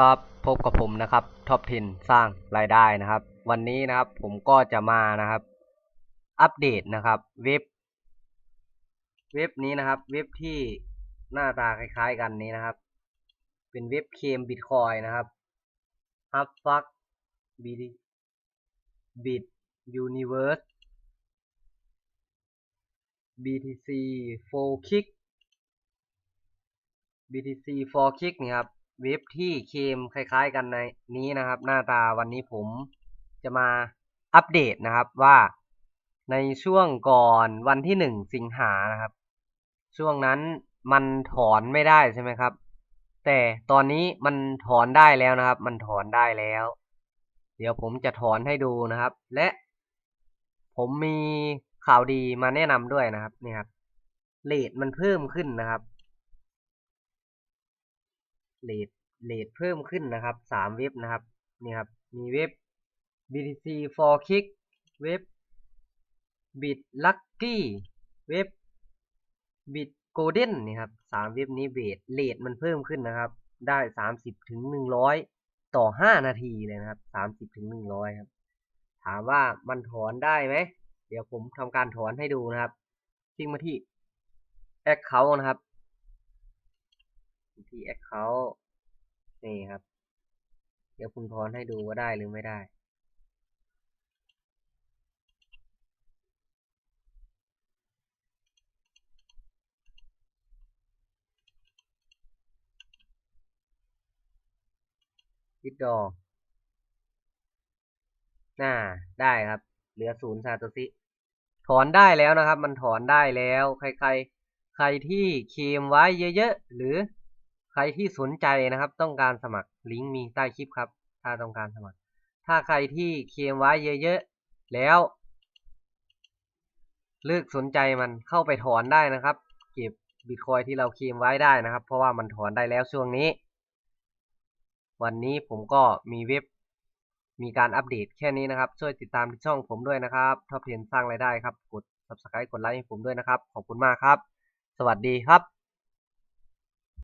ครับพบกับผมนะครับท็อปทินสร้างรายได้นะครับ วันนี้นะครับผมก็จะมานะครับ อัปเดตนะครับ เว็บ เว็บนี้นะครับ เว็บที่หน้าตาคล้าย ๆ กันนี้นะครับ เป็นเว็บเคมบิตคอยนะครับ h u b f u c k bit bit universe btc 4 kick BTC for Kick นี่ครับ เว็บที่เคมคล้ายๆกันในนี้นะครับ หน้าตาวันนี้ผมจะมาอัปเดตนะครับว่าในช่วงก่อนวันที่หนึ่งสิงหานะครับ ช่วงนั้นมันถอนไม่ได้ใช่ไหมครับ แต่ตอนนี้มันถอนได้แล้วนะครับ มันถอนได้แล้ว เดี๋ยวผมจะถอนให้ดูนะครับ และ ผมมีข่าวดีมาแนะนำด้วยนะครับนี่ครับเลทมันเพิ่มขึ้นนะครับ เลทเลทเพิ่มขึ้นนะครับสามเว็บนะครับนี่ครับมีเว็บ BTC for Kick เว็บ Bit Lucky เว็บ Bit Golden นี่ครับสามเว็บนี้เบสเลทมันเพิ่มขึ้นนะครับ ได้สามสิบถึงหนึ่งร้อยต่อห้านาทีเลยนะครับสามสิบถึงหนึ่งร้อยครับ ถามว่ามันถอนได้ไหม เดี๋ยวผมทำการถอนให้ดูนะครับคลิกมาที่ Account นะครับ ที่ Account นี่ครับ เดี๋ยวผมถอนให้ดูว่าได้หรือไม่ได้ วิดดอน่า ได้ครับ เหลือศูนย์ซาโตซิถอนได้แล้วนะครับ มันถอนได้แล้ว ใครใครใครที่เคมไว้เยอะๆ หรือ ใครที่สนใจนะครับ ต้องการสมัครลิงก์มีใต้คลิปครับ ถ้าต้องการสมัคร ถ้าใครที่เคลมไว้เยอะๆแล้ว เลิกสนใจมันเข้าไปถอนได้นะครับ เก็บบิตคอยที่เราเคลมไว้ได้นะครับ เพราะว่ามันถอนได้แล้วช่วงนี้ วันนี้ผมก็มีเว็บมีการอัปเดตแค่นี้นะครับ ช่วยติดตามที่ช่องผมด้วยนะครับท็อปเทนสร้างรายได้ครับ กด subscribe กดไลค์ให้ผมด้วยนะครับ ขอบคุณมากครับ สวัสดีครับ